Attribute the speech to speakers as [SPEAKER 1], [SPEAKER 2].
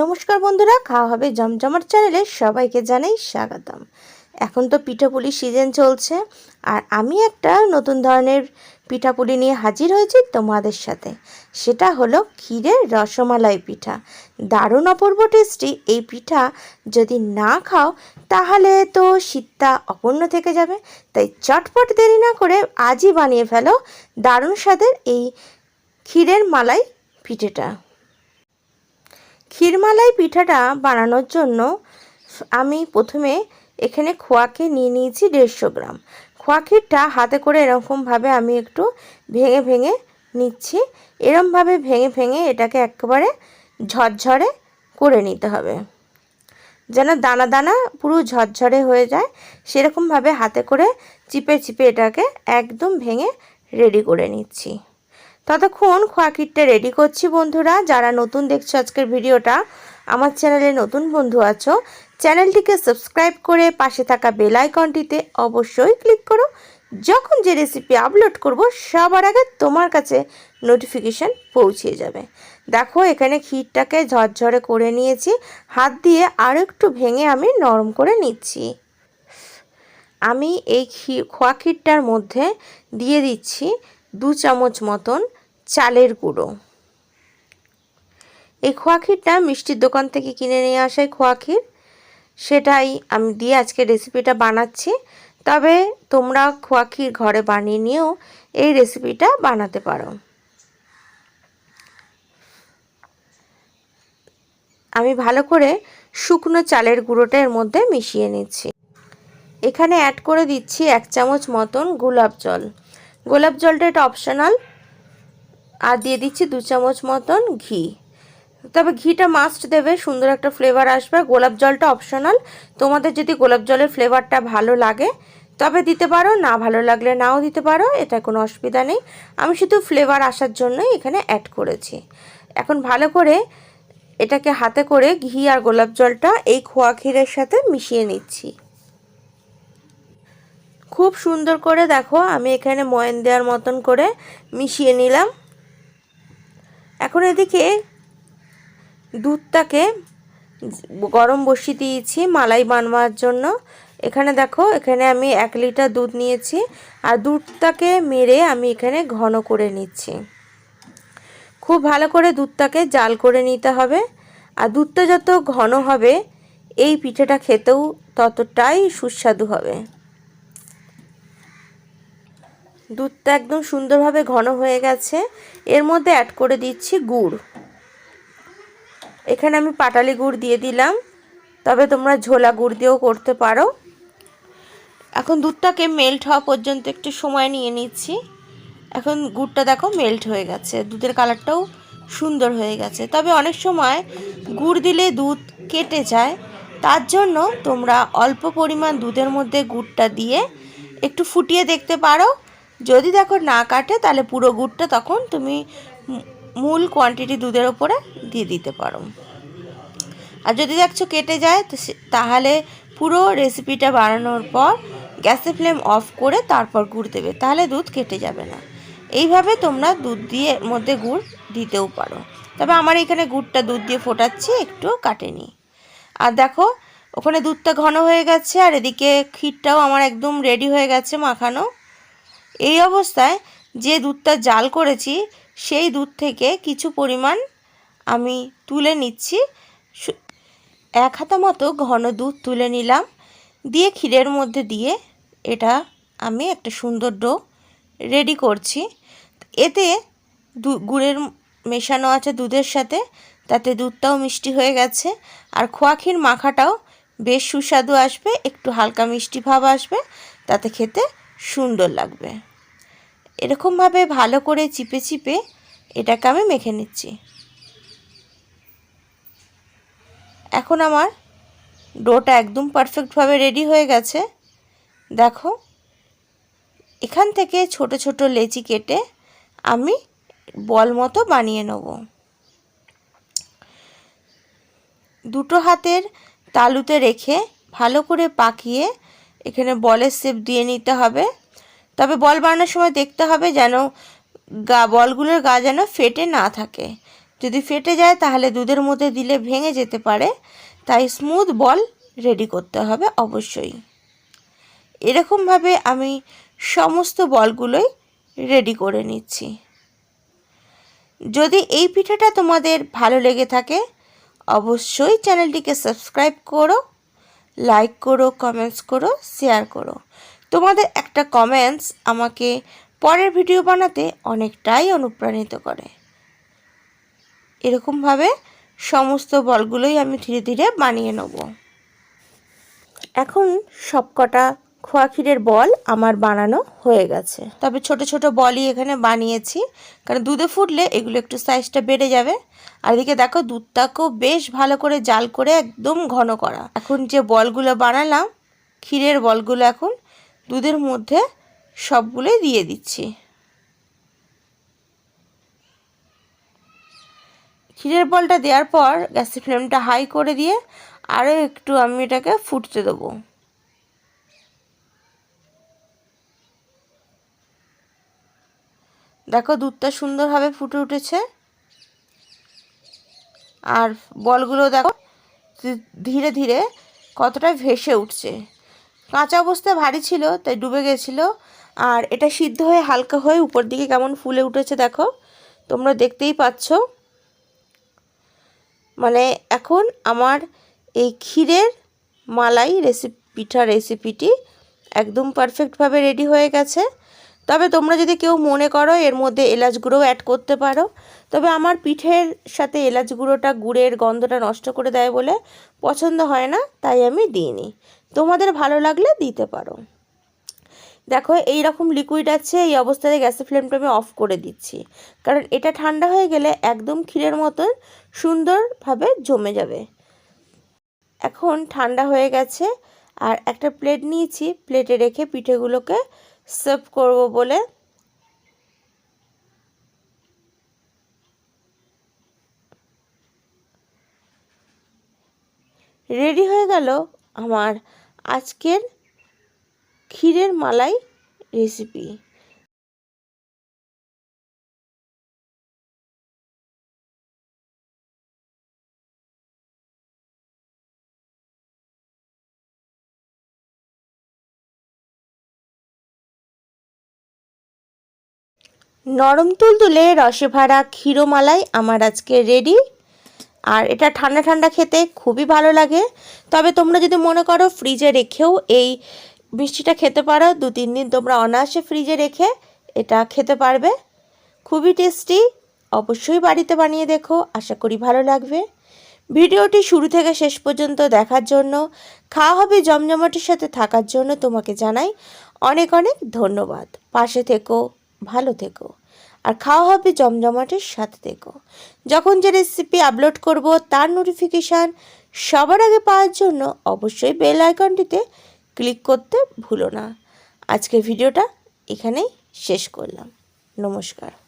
[SPEAKER 1] নমস্কার বন্ধুরা, খাওয়া হবে জমজমার চ্যানেলে সবাইকে জানাই স্বাগতম। এখন তো পিঠাপুলি সিজন চলছে আর আমি একটা নতুন ধরনের পিঠাপুলি নিয়ে হাজির হয়েছি তোমাদের সাথে। সেটা হলো ক্ষীরের রসমালাই পিঠা। দারুণ অপূর্ব টেস্টি এই পিঠা যদি না খাও, তাহলে তো শীতটা অপূর্ণ থেকে যাবে। তাই চটপট দেরি না করে আজই বানিয়ে ফেলো দারুণ স্বাদের এই ক্ষীরের মালাই পিঠেটা। ক্ষীরমালাই পিঠাটা বানানোর জন্য আমি প্রথমে এখানে খোয়াকে নিয়ে নিয়েছি দেড়শো গ্রাম। খোয়া ক্ষীরটা হাতে করে এরকমভাবে আমি একটু ভেঙে ভেঙে নিচ্ছি। এরমভাবে ভেঙে ভেঙে এটাকে একেবারে ঝরঝরে করে নিতে হবে। যেন দানা দানা পুরো ঝরঝরে হয়ে যায়, সেরকমভাবে হাতে করে চিপে চিপে এটাকে একদম ভেঙে রেডি করে নিচ্ছি। ততক্ষণ খোয়াকিটটা রেডি করছি বন্ধুরা। যারা নতুন দেখছ আজকের ভিডিওটা, আমার চ্যানেলে নতুন বন্ধু আছো, চ্যানেলটিকে সাবস্ক্রাইব করে পাশে থাকা বেল আইকনটিতে অবশ্যই ক্লিক করো। যখন যে রেসিপি আপলোড করব, সবার আগে তোমার কাছে নোটিফিকেশান পৌঁছে যাবে। দেখো, এখানে ক্ষীরটাকে ঝরঝরে করে নিয়েছি। হাত দিয়ে আরও একটু ভেঙে আমি নরম করে নিচ্ছি। আমি এই খোয়া ক্ষীরটার মধ্যে দিয়ে দিচ্ছি। দু চামচ মতন চালের গুঁড়ো। এই খোয়া ক্ষীরটা মিষ্টির দোকান থেকে কিনে নিয়ে আসাই খোয়া ক্ষীর। সেটাই আমি দিয়ে আজকে রেসিপিটা বানাচ্ছি। তবে তোমরা খোয়া ক্ষীর ঘরে বানিয়ে নিয়েও এই রেসিপিটা বানাতে পারো। আমি ভালো করে শুকনো চালের গুঁড়োটা এর মধ্যে মিশিয়ে নিচ্ছি। এখানে অ্যাড করে দিচ্ছি এক চামচ মতন গোলাপ জল। গোলাপ জলটা এটা অপশনাল আর দিয়ে দিচ্ছি দু চামচ মতন ঘি। তবে ঘিটা মাস্ট দেবে, সুন্দর একটা ফ্লেভার আসবে। গোলাপ জলটা অপশনাল তোমাদের যদি গোলাপ জলের ফ্লেভারটা ভালো লাগে, তবে দিতে পারো, না ভালো লাগলে নাও দিতে পারো, এটা কোনো অসুবিধা নেই। আমি শুধু ফ্লেভার আসার জন্যই এখানে অ্যাড করেছি। এখন ভালো করে এটাকে হাতে করে ঘি আর গোলাপ জলটা এই খোয়া ক্ষীরের সাথে মিশিয়ে নিচ্ছি। খুব সুন্দর করে দেখো, আমি এখানে ময়ন দেওয়ার মতন করে মিশিয়ে নিলাম। এখন এদিকে দুধটাকে গরম বসিয়ে দিয়েছি মালাই বানবার জন্য। এখানে দেখো, এখানে আমি এক লিটার দুধ নিয়েছি আর দুধটাকে মেরে আমি এখানে ঘন করে নিচ্ছি। খুব ভালো করে দুধটাকে জাল করে নিতে হবে আর দুধটা যত ঘন হবে, এই পিঠেটা খেতেও ততটাই সুস্বাদু হবে। দুধটা একদম সুন্দরভাবে ঘন হয়ে গেছে। এর মধ্যে অ্যাড করে দিচ্ছি গুড়। এখানে আমি পাটালি গুড় দিয়ে দিলাম। তবে তোমরা ঝোলা গুড় দিয়েও করতে পারো। এখন দুধটাকে মেল্ট হওয়া পর্যন্ত একটু সময় নিয়ে নিচ্ছি। এখন গুড়টা দেখো মেল্ট হয়ে গেছে। দুধের কালারটাও সুন্দর হয়ে গেছে। তবে অনেক সময় গুড় দিলে দুধ কেটে যায়। তার জন্য তোমরা অল্প পরিমাণ দুধের মধ্যে গুড়টা দিয়ে একটু ফুটিয়ে দেখতে পারো। যদি দেখো না কাটে, তাহলে পুরো গুড়টা তখন তুমি মূল কোয়ান্টিটি দুধের ওপরে দিয়ে দিতে পারো। আর যদি দেখছ কেটে যায়, তো তাহলে পুরো রেসিপিটা বানানোর পর গ্যাসের ফ্লেম অফ করে তারপর গুড় দেবে, তাহলে দুধ কেটে যাবে না। এইভাবে তোমরা দুধ দিয়ে মধ্যে গুড় দিতেও পারো। তবে আমার এখানে গুড়টা দুধ দিয়ে ফোটাচ্ছি, একটু কাটেনি। আর দেখো, ওখানে দুধটা ঘন হয়ে গেছে, আর এদিকে ক্ষীরটাও আমার একদম রেডি হয়ে গেছে মাখানো। এই অবস্থায় যে দুধটা জাল করেছি, সেই দুধ থেকে কিছু পরিমাণ আমি তুলে নিচ্ছি। এক হাতা মতো ঘন দুধ তুলে নিলাম। দিয়ে ক্ষীরের মধ্যে দিয়ে এটা আমি একটা সুন্দর ডো রেডি করছি। এতে দু, গুড়ের মেশানো আছে দুধের সাথে, তাতে দুধটাও মিষ্টি হয়ে গেছে। আর খোয়া ক্ষীর মাখাটাও বেশ সুস্বাদু আসবে, একটু হালকা মিষ্টি ভাব আসবে, তাতে খেতে সুন্দর লাগবে। এরকমভাবে ভালো করে চিপে চিপে এটাকে আমি মেখে নিচ্ছি। এখন আমার ডোটা একদম পারফেক্টভাবে রেডি হয়ে গেছে। দেখো, এখান থেকে ছোট ছোট লেচি কেটে আমি বল মতো বানিয়ে নেব। দুটো হাতের তালুতে রেখে ভালো করে পাকিয়ে এখানে বলের শেপ দিয়ে নিতে হবে। তবে বল বানানোর সময় দেখতে হবে যেন গা, বলগুলোর গা যেন ফেটে না থাকে। যদি ফেটে যায় তাহলে দুধের মধ্যে দিলে ভেঙে যেতে পারে। তাই স্মুথ বল রেডি করতে হবে অবশ্যই। এরকমভাবে আমি সমস্ত বলগুলোই রেডি করে নিচ্ছি। যদি এই পিঠাটা তোমাদের ভালো লেগে থাকে, অবশ্যই চ্যানেলটিকে সাবস্ক্রাইব করো লাইক করো কমেন্টস করো শেয়ার করো। তোমাদের একটা কমেন্টস আমাকে পরের ভিডিও বানাতে অনেকটাই অনুপ্রাণিত করে। এরকমভাবে সমস্ত বলগুলোই আমি ধীরে ধীরে বানিয়ে নেব। এখন সবকটা খোয়া ক্ষীরের বল আমার বানানো হয়ে গেছে। তবে ছোট ছোট বলই এখানে বানিয়েছি, কারণ দুধে ফুটলে এগুলো একটু সাইজটা বেড়ে যাবে। আর এদিকে দেখো, দুধটাকেও বেশ ভালো করে জাল করে একদম ঘন করা। এখন যে বলগুলো বানালাম, ক্ষীরের বলগুলো এখন দুধের মধ্যে সবগুলোই দিয়ে দিচ্ছি। ক্ষীরের বলটা দেওয়ার পর গ্যাসের ফ্লেমটা হাই করে দিয়ে আরও একটু আমি এটাকে ফুটতে দেবো। দেখো দুধটা সুন্দরভাবে ফুটে উঠেছে। আর বলগুলো দেখো ধীরে ধীরে কতটা ভেসে উঠছে। কাঁচা অবস্থায় ভারী ছিল, তাই ডুবে গেছিল। আর এটা সিদ্ধ হয়ে হালকা হয়ে উপর দিকে কেমন ফুলে উঠেছে দেখো, তোমরা দেখতেই পাচ্ছ। মানে এখন আমার এই ক্ষীরের মালাই রেসিপি পিঠা রেসিপিটি একদম পারফেক্টভাবে রেডি হয়ে গেছে। তবে তোমরা যদি কেউ মনে করো এর মধ্যে এলাচ গুঁড়ো অ্যাড করতে পারো, তবে আমার পিঠের সাথে এলাচ গুঁড়োটা, গুড়ের গন্ধটা নষ্ট করে দেয় বলে পছন্দ হয় না, তাই আমি দিইনি। তোমাদের ভালো লাগলে দিতে পারো। দেখো এই রকম লিকুইড আছে, এই অবস্থায় গ্যাসের ফ্লেমটা আমি অফ করে দিচ্ছি। কারণ এটা ঠান্ডা হয়ে গেলে একদম ক্ষীরের মতন সুন্দরভাবে জমে যাবে। এখন ঠান্ডা হয়ে গেছে, আর একটা প্লেট নিয়েছি। প্লেটে রেখে পিঠেগুলোকে সার্ভ করব বলে। রেডি হয়ে গেল আমার আজকের ক্ষীরের মালাই রেসিপি নরম তুলতুলে রসে ভরা ক্ষীরমালাই আমার আজকে রেডি আর এটা ঠান্ডা ঠান্ডা খেতে খুবই ভালো লাগে। তবে তোমরা যদি মনে করো ফ্রিজে রেখেও এই মিষ্টিটা খেতে পারো, দু তিন দিন তোমরা অনায়াসে ফ্রিজে রেখে এটা খেতে পারবে। খুবই টেস্টি, অবশ্যই বাড়িতে বানিয়ে দেখো, আশা করি ভালো লাগবে। ভিডিওটি শুরু থেকে শেষ পর্যন্ত দেখার জন্য, খাওয়া হবে জমজমাটির সাথে থাকার জন্য তোমাকে জানাই অনেক অনেক ধন্যবাদ। পাশে থেকো, ভালো থেকো। আর খাওয়া হবে জমজমাটের সাথে দেখো। যখন যে রেসিপি আপলোড করব, তার নোটিফিকেশান সবার আগে পাওয়ার জন্য অবশ্যই বেল আইকনটিতে ক্লিক করতে ভুলো না। আজকের ভিডিওটা এখানেই শেষ করলাম। নমস্কার।